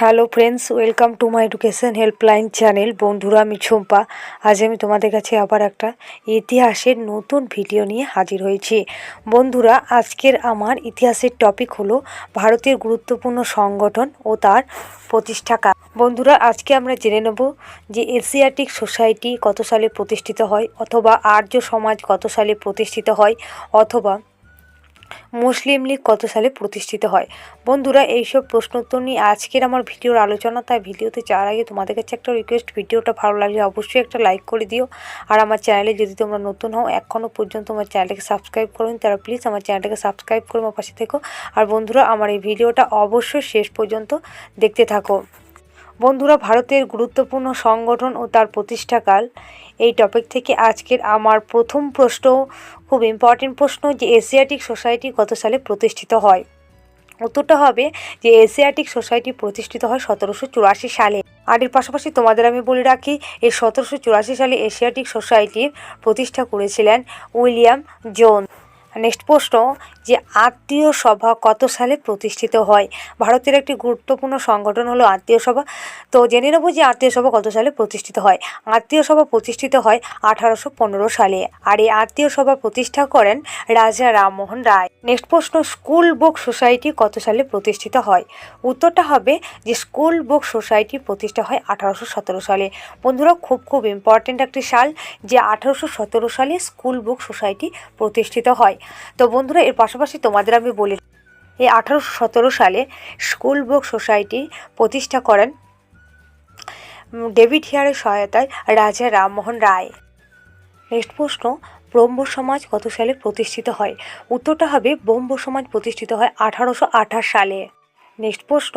Hello friends welcome to my education helpline channel বন্ধুরা, আমি ঝুম্পা আজ আমি তোমাদের কাছে আবার একটা ইতিহাসের নতুন ভিডিও নিয়ে হাজির হয়েছি। বন্ধুরা, আজকের আমার ইতিহাসের টপিক হলো ভারতের গুরুত্বপূর্ণ সংগঠন ও তার প্রতিষ্ঠাকার বন্ধুরা, আজকে আমরা জেনে নেব যে এশিয়াটিক সোসাইটি কত সালে প্রতিষ্ঠিত হয় অথবা আর্য সমাজ কত সালে প্রতিষ্ঠিত হয় অথবা মুসলিম লীগ কত সালে প্রতিষ্ঠিত হয়? বন্ধুরা, এইসব প্রশ্ন উত্তর নিয়ে আজকের আমার ভিডিওর আলোচনা, তাই ভিডিওতে যাওয়ার আগে তোমাদের কাছে একটা রিকোয়েস্ট ভিডিওটা ভালো লাগলে অবশ্যই একটা লাইক করে দিও। আর আমার চ্যানেলে যদি তোমরা নতুন হও এখনও পর্যন্ত আমার চ্যানেলটাকে সাবস্ক্রাইব করুন, তারা প্লিজ আমার চ্যানেলটাকে সাবস্ক্রাইব করে আমার পাশে থেকো। আর বন্ধুরা, আমার এই ভিডিওটা অবশ্যই শেষ পর্যন্ত দেখতে থাকো। বন্ধুরা, ভারতের গুরুত্বপূর্ণ সংগঠন ও তার প্রতিষ্ঠাকাল। এই টপিক থেকে আজকের আমার প্রথম প্রশ্ন, খুব ইম্পর্টেন্ট প্রশ্ন যে এশিয়াটিক সোসাইটি কত সালে প্রতিষ্ঠিত হয়? উত্তরটা হবে যে এশিয়াটিক সোসাইটি প্রতিষ্ঠিত হয় সতেরোশো চুরাশি সালে। আর এর পাশাপাশি তোমাদের আমি বলে রাখি, এই সতেরোশো চুরাশি সালে এশিয়াটিক সোসাইটির প্রতিষ্ঠা করেছিলেন উইলিয়াম জোন। নেক্সট প্রশ্ন, যে আত্মীয় সভা কত সালে প্রতিষ্ঠিত হয়? ভারতের একটি গুরুত্বপূর্ণ সংগঠন হলো আত্মীয় সভা। তো জেনে নেব যে আত্মীয় সভা কত সালে প্রতিষ্ঠিত হয়। আত্মীয় সভা প্রতিষ্ঠিত হয় আঠারোশো পনেরো সালে। আর এই আত্মীয় সভা প্রতিষ্ঠা করেন রাজা রামমোহন রায়। নেক্সট প্রশ্ন, স্কুল বুক সোসাইটি কত সালে প্রতিষ্ঠিত হয়? উত্তরটা হবে যে স্কুল বুক সোসাইটি প্রতিষ্ঠা হয় আঠারোশো সতেরো সালে। বন্ধুরা, খুব খুব ইম্পর্টেন্ট একটি সাল যে আঠারোশো সতেরো সালে স্কুল বুক সোসাইটি প্রতিষ্ঠিত হয়। তো বন্ধুরা, এর পাশাপাশি তোমাদের আমি বলি এই আঠারোশো সতেরো সালে স্কুল বুক সোসাইটি প্রতিষ্ঠা করেন ডেভিড হিয়ারের সহায়তায় রাজা রামমোহন রায়। নেক্সট প্রশ্ন, ব্রহ্ম সমাজ কত সালে প্রতিষ্ঠিত হয়? উত্তরটা হবে, ব্রহ্ম সমাজ প্রতিষ্ঠিত হয় আঠারোশো আঠাশ সালে। নেক্সট প্রশ্ন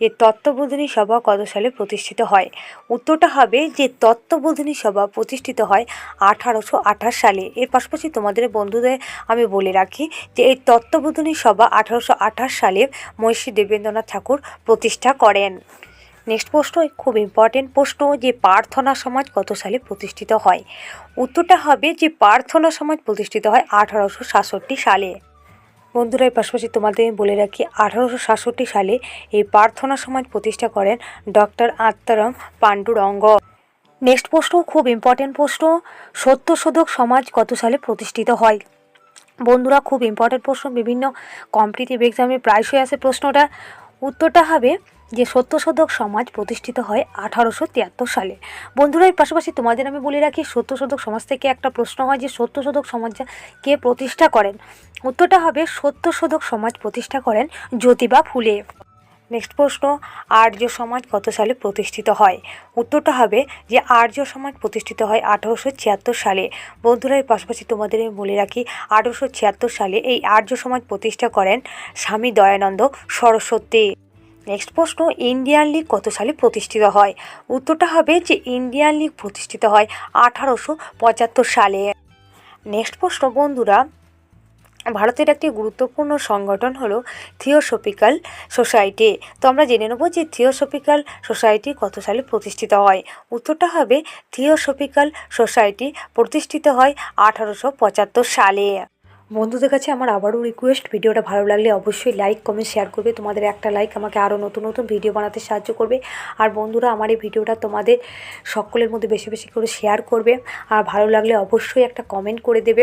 যে তত্ত্ববোধিনী সভা কত সালে প্রতিষ্ঠিত হয়? উত্তরটা হবে যে তত্ত্ববোধিনী সভা প্রতিষ্ঠিত হয় আঠারোশো আঠাশ সালে। এর পাশাপাশি তোমাদের বন্ধুদের আমি বলে রাখি যে এই তত্ত্ববোধিনী সভা আঠারোশো আঠাশ সালে মহর্ষি দেবেন্দ্রনাথ ঠাকুর প্রতিষ্ঠা করেন। নেক্সট প্রশ্ন খুব ইম্পর্টেন্ট প্রশ্ন যে প্রার্থনা সমাজ কত সালে প্রতিষ্ঠিত হয়? উত্তরটা হবে যে প্রার্থনা সমাজ প্রতিষ্ঠিত হয় আঠারোশো সাতষট্টি সালে। বন্ধুরা এর পাশাপাশি তোমাদের আমি বলে রাখি, আঠারোশো সাতষট্টি সালে এই প্রার্থনা সমাজ প্রতিষ্ঠা করেন ডক্টর আত্মারাম পাণ্ডুরঙ্গ। নেক্সট প্রশ্ন, খুব ইম্পর্ট্যান্ট প্রশ্ন, সত্যশোধক সমাজ কত সালে প্রতিষ্ঠিত হয়? বন্ধুরা, খুব ইম্পর্ট্যান্ট প্রশ্ন, বিভিন্ন কম্পিটিটিভ এক্সামে প্রায়শই আসে প্রশ্নটা। উত্তরটা হবে যে সত্যশোধক সমাজ প্রতিষ্ঠিত হয় আঠারোশো তিয়াত্তর সালে। বন্ধুরা, এর পাশাপাশি তোমাদের আমি বলে রাখি, সত্যশোধক সমাজ থেকে একটা প্রশ্ন হয় যে সত্যশোধক সমাজ কে প্রতিষ্ঠা করেন? উত্তরটা হবে সত্যশোধক সমাজ প্রতিষ্ঠা করেন জ্যোতিবা ফুলে। নেক্সট প্রশ্ন, আর্য সমাজ কত সালে প্রতিষ্ঠিত হয়? উত্তরটা হবে যে আর্য সমাজ প্রতিষ্ঠিত হয় আঠারোশো ছিয়াত্তর সালে। বন্ধুরা, এর পাশাপাশি তোমাদের আমি বলে রাখি, আঠারোশো ছিয়াত্তর সালে এই আর্য সমাজ প্রতিষ্ঠা করেন স্বামী দয়ানন্দ সরস্বতী। নেক্সট প্রশ্ন ইন্ডিয়ান লীগ কত সালে প্রতিষ্ঠিত হয়? উত্তরটা হবে যে ইন্ডিয়ান লীগ প্রতিষ্ঠিত হয় আঠারোশো পঁচাত্তর সালে। নেক্সট প্রশ্ন, বন্ধুরা, ভারতের একটি গুরুত্বপূর্ণ সংগঠন হলো থিওসফিক্যাল সোসাইটি তো আমরা জেনে নেব যে থিওসফিক্যাল সোসাইটি কত সালে প্রতিষ্ঠিত হয়। উত্তরটা হবে থিওসফিক্যাল সোসাইটি প্রতিষ্ঠিত হয় আঠারোশো পঁচাত্তর সালে। বন্ধুদের কাছে আমার আবারও রিকোয়েস্ট ভিডিওটা ভালো লাগলে অবশ্যই লাইক কমেন্ট শেয়ার করবে। তোমাদের একটা লাইক আমাকে আরও নতুন নতুন ভিডিও বানাতে সাহায্য করবে। আর বন্ধুরা, আমার এই ভিডিওটা তোমাদের সকলের মধ্যে বেশি বেশি করে শেয়ার করবে। আর ভালো লাগলে অবশ্যই একটা কমেন্ট করে দেবে।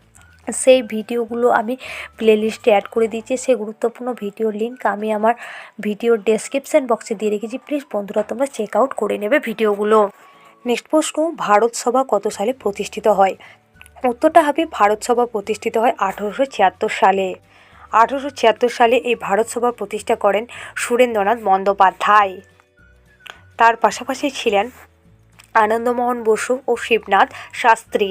সেই ভিডিওগুলো আমি প্লেলিস্টে অ্যাড করে দিয়েছি। সেই গুরুত্বপূর্ণ ভিডিওর লিঙ্ক আমি আমার ভিডিওর ডেসক্রিপশান বক্সে দিয়ে রেখেছি। প্লিজ বন্ধুরা, তোমরা চেক আউট করে নেবে ভিডিওগুলো। নেক্সট প্রশ্ন, ভারত সভা কত সালে প্রতিষ্ঠিত হয়? উত্তরটা হবে, ভারত সভা প্রতিষ্ঠিত হয় আঠারোশো সালে। আঠারোশো সালে এই ভারত সভা প্রতিষ্ঠা করেন সুরেন্দ্রনাথ বন্দ্যোপাধ্যায়। তার পাশাপাশি ছিলেন আনন্দমোহন বসু ও শিবনাথ শাস্ত্রী।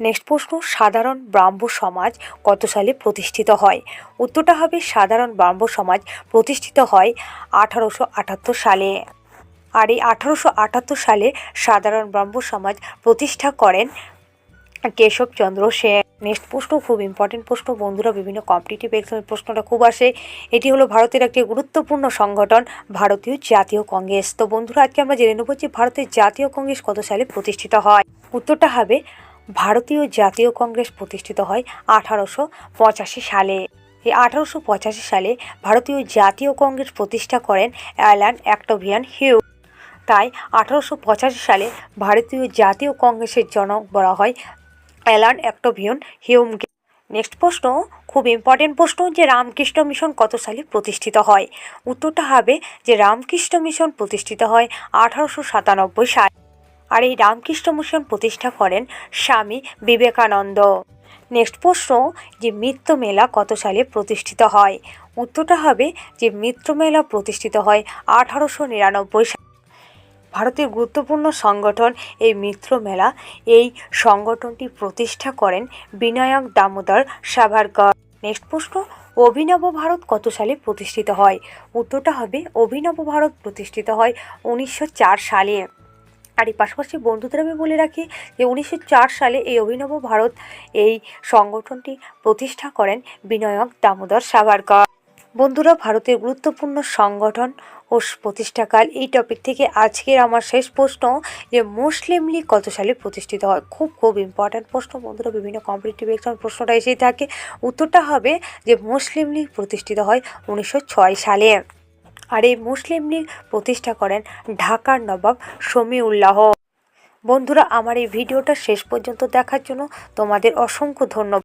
নেক্সট প্রশ্ন, সাধারণ ব্রাহ্ম সমাজ কত সালে প্রতিষ্ঠিত হয়? উত্তরটা হবে সাধারণ ব্রাহ্ম সমাজ প্রতিষ্ঠিত হয় আঠারোশো আটাত্তর সালে। আর এই আঠারোশো আটাত্তর সালে সাধারণ ব্রাহ্ম সমাজ প্রতিষ্ঠা করেন কেশবচন্দ্র সেন। নেক্সট প্রশ্ন, খুব ইম্পর্টেন্ট প্রশ্ন, বন্ধুরা বিভিন্ন কম্পিটিটিভ এক্সামের প্রশ্নটা খুব আসে। এটি হলো ভারতের একটি গুরুত্বপূর্ণ সংগঠন, ভারতীয় জাতীয় কংগ্রেস। তো বন্ধুরা, আজকে আমরা জেনে নেব যে ভারতের জাতীয় কংগ্রেস কত সালে প্রতিষ্ঠিত হয়? উত্তরটা হবে ভারতীয় জাতীয় কংগ্রেস প্রতিষ্ঠিত হয় আঠারোশো পঁচাশি সালে। এই আঠারোশো পঁচাশি সালে ভারতীয় জাতীয় কংগ্রেস প্রতিষ্ঠা করেন অ্যালান অ্যাক্টোভিয়ান হিউ। তাই আঠারোশো পঁচাশি সালে ভারতীয় জাতীয় কংগ্রেসের জনক বলা হয় অ্যালান অ্যাক্টোভিয়ন হিউমকে। নেক্সট প্রশ্ন, খুব ইম্পর্টেন্ট প্রশ্ন যে রামকৃষ্ণ মিশন কত সালে প্রতিষ্ঠিত হয়? উত্তরটা হবে যে রামকৃষ্ণ মিশন প্রতিষ্ঠিত হয় আঠারোশো সাতানব্বই সালে। আর এই রামকৃষ্ণ মিশন প্রতিষ্ঠা করেন স্বামী বিবেকানন্দ। নেক্সট প্রশ্ন, যে মিত্র মেলা কত সালে প্রতিষ্ঠিত হয়? উত্তরটা হবে যে মিত্র মেলা প্রতিষ্ঠিত হয় আঠারোশো নিরানব্বই সালে। ভারতের গুরুত্বপূর্ণ সংগঠন এই মিত্র মেলা। এই সংগঠনটি প্রতিষ্ঠা করেন বিনায়ক দামোদর সাভারকর। নেক্সট প্রশ্ন, অভিনব ভারত কত সালে প্রতিষ্ঠিত হয়? উত্তরটা হবে, অভিনব ভারত প্রতিষ্ঠিত হয় উনিশশো চার সালে। আর এই পাশাপাশি বন্ধুদের আমি বলে রাখি যে উনিশশো চার সালে এই অভিনব ভারত এই সংগঠনটি প্রতিষ্ঠা করেন বিনয়ক দামোদর সাভারকর। বন্ধুরা, ভারতের গুরুত্বপূর্ণ সংগঠন ও প্রতিষ্ঠাকাল এই টপিক থেকে আজকের আমার শেষ প্রশ্ন যে মুসলিম লীগ কত সালে প্রতিষ্ঠিত হয়? খুব খুব ইম্পর্ট্যান্ট প্রশ্ন। বন্ধুরা, বিভিন্ন কম্পিটিটিভ এক্সাম প্রশ্নটা এসেই থাকে। উত্তরটা হবে যে মুসলিম লীগ প্রতিষ্ঠিত হয় উনিশশো ছয় সালে। আর এই মুসলিম লীগ প্রতিষ্ঠা করেন ঢাকার নবাব শমিউল্লাহ। বন্ধুরা, আমার এই ভিডিওটা শেষ পর্যন্ত দেখার জন্য তোমাদের অসংখ্য ধন্যবাদ।